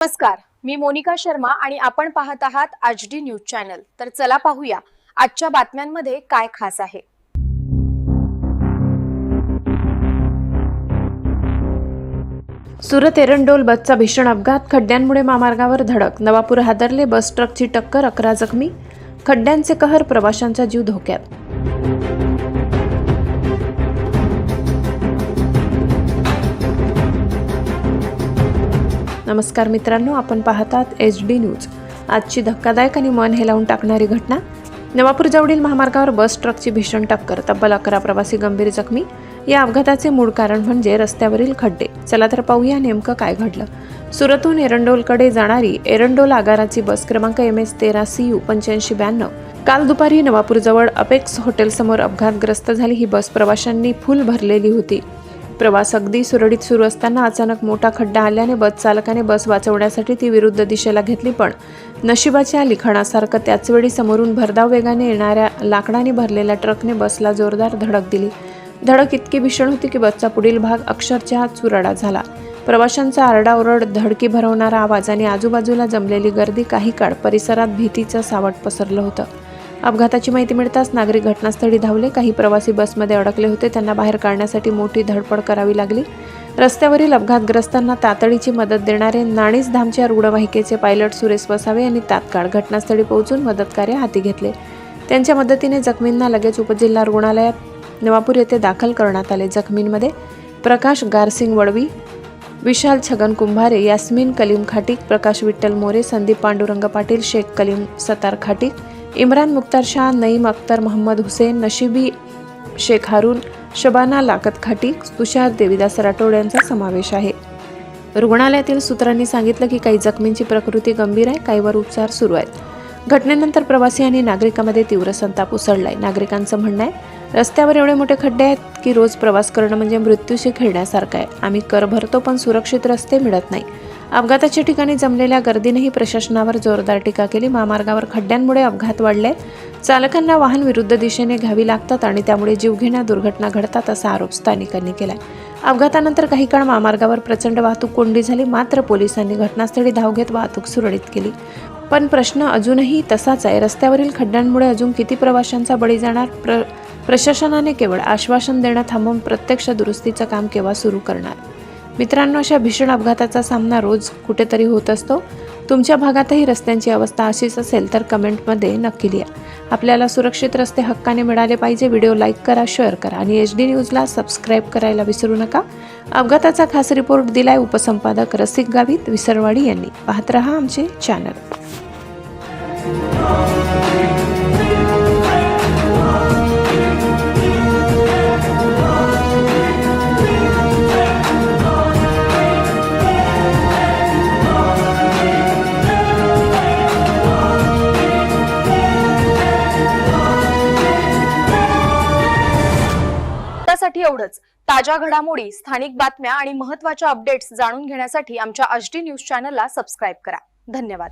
नमस्कार मी मोनिका शर्मा आणि आपण पाहत आहात आज डी न्यूज चॅनल. तर चला पाहूया आजच्या बातम्यांमध्ये काय खास आहे? सुरत एरंडोल बसचा भीषण अपघात खड्ड्यांमुळे महामार्गावर धडक नवापूर हादरले बस ट्रकची टक्कर अकरा जखमी खड्ड्यांचे कहर प्रवाशांचा जीव धोक्यात. नमस्कार मित्रांनो आपण पाहतात एच डी न्यूज. आजची धक्कादायक आणि मन हेलावून टाकणारी घटना? नवापूर जवळील महामार्गावर बस ट्रकची भीषण टक्कर तब्बल अकरा प्रवासी गंभीर जखमी. या अपघाताचे मूळ कारण म्हणजे रस्त्यावरील खड्डे. चला तर पाहूया नेमकं काय घडलं. सुरतहून एरंडोलकडे जाणारी एरंडोल आगाराची बस क्रमांक एम एस तेरा सी यू पंच्याऐंशी ब्याण्णव. काल दुपारी नवापूरजवळ अपेक्स हॉटेलसमोर अपघातग्रस्त झाली ही बस प्रवाशांनी फुल भरलेली होती. प्रवास अगदी सुरळीत सुरू असताना अचानक मोठा खड्डा आल्याने बस चालकाने बस वाचवण्यासाठी ती विरुद्ध दिशेला घेतली पण नशिबाच्या लिखाणासारखं त्याचवेळी समोरून भरधाव वेगाने येणाऱ्या लाकडाने भरलेल्या ट्रकने बसला जोरदार धडक दिली. धडक इतकी भीषण होती की बसचा पुढील भाग अक्षरशः चुराडा झाला. प्रवाशांचा आरडाओरड धडकी भरवणारा आवाज आणि आजूबाजूला जमलेली गर्दी काही काळ परिसरात भीतीचं सावट पसरलं होतं. अपघाताची माहिती मिळताच नागरिक घटनास्थळी धावले. काही प्रवासी बसमध्ये अडकले होते. त्यांना बाहेर काढण्यासाठी मोठी धडपड करावी लागली. रस्त्यावरील अपघातग्रस्तांना तातडीची मदत देणारे नाणीच धामच्या रुग्णवाहिकेचे पायलट सुरेश वसावे यांनी तात्काळ घटनास्थळी पोहोचून मदतकार्य हाती घेतले. त्यांच्या मदतीने जखमींना लगेच उपजिल्हा रुग्णालयात नवापूर येथे दाखल करण्यात आले. जखमींमध्ये प्रकाश गारसिंग वडवी विशाल छगन कुंभारे यास्मिन कलीम खाटीक प्रकाश विठ्ठल मोरे संदीप पांडुरंग पाटील शेख कलीम सतार खाटीक इम्रान मुख्तार शाह नईम अख्तर मोहम्मद हुसेन नशिबी शेख हारून शबाना लाकत तुषार देविदास राठोड यांचा समावेश आहे. रुग्णालयातील सूत्रांनी सांगितलं की काही जखमींची प्रकृती गंभीर आहे काहीवर उपचार सुरू आहेत. घटनेनंतर प्रवासी आणि नागरिकांमध्ये तीव्र संताप उसळलाय. नागरिकांचं म्हणणं आहे रस्त्यावर एवढे मोठे खड्डे आहेत की रोज प्रवास करणं म्हणजे मृत्यूशी खेळण्यासारखं आहे. आम्ही कर भरतो पण सुरक्षित रस्ते मिळत नाही. अपघाताच्या ठिकाणी जमलेल्या गर्दीनेही प्रशासनावर जोरदार टीका केली. महामार्गावर खड्ड्यांमुळे अपघात वाढले चालकांना वाहन विरुद्ध दिशेने घ्यावी लागतात आणि त्यामुळे जीवघेण्या दुर्घटना घडतात असा आरोप स्थानिकांनी केला अपघातानंतर काही काळ महामार्गावर प्रचंड वाहतूक कोंडी झाली. मात्र पोलिसांनी घटनास्थळी धाव घेत वाहतूक सुरळीत केली. पण प्रश्न अजूनही तसाच आहे. रस्त्यावरील खड्ड्यांमुळे अजून किती प्रवाशांचा बळी जाणार? प्र प्रशासनाने केवळ आश्वासन देणं थांबवून प्रत्यक्ष दुरुस्तीचं काम केव्हा सुरू करणार? मित्रांनो अशा भीषण अपघाताचा सामना रोज कुठेतरी होत असतो. तुमच्या भागातही रस्त्यांची अवस्था अशीच असेल तर कमेंटमध्ये नक्की लिहा. आपल्याला सुरक्षित रस्ते हक्काने मिळाले पाहिजे व्हिडिओ लाईक करा शेअर करा आणि एच डी न्यूजला सबस्क्राईब करायला विसरू नका. अपघाताचा खास रिपोर्ट दिलाय उपसंपादक रसिक गावित विसरवाडी यांनी. पाहत रहा आमचे चॅनल. एवढंच ताज्या घडामोडी स्थानिक बातम्या आणि महत्त्वाच्या अपडेट्स जाणून घेण्यासाठी आमच्या आच डी न्यूज चॅनलला सबस्क्राईब करा. धन्यवाद.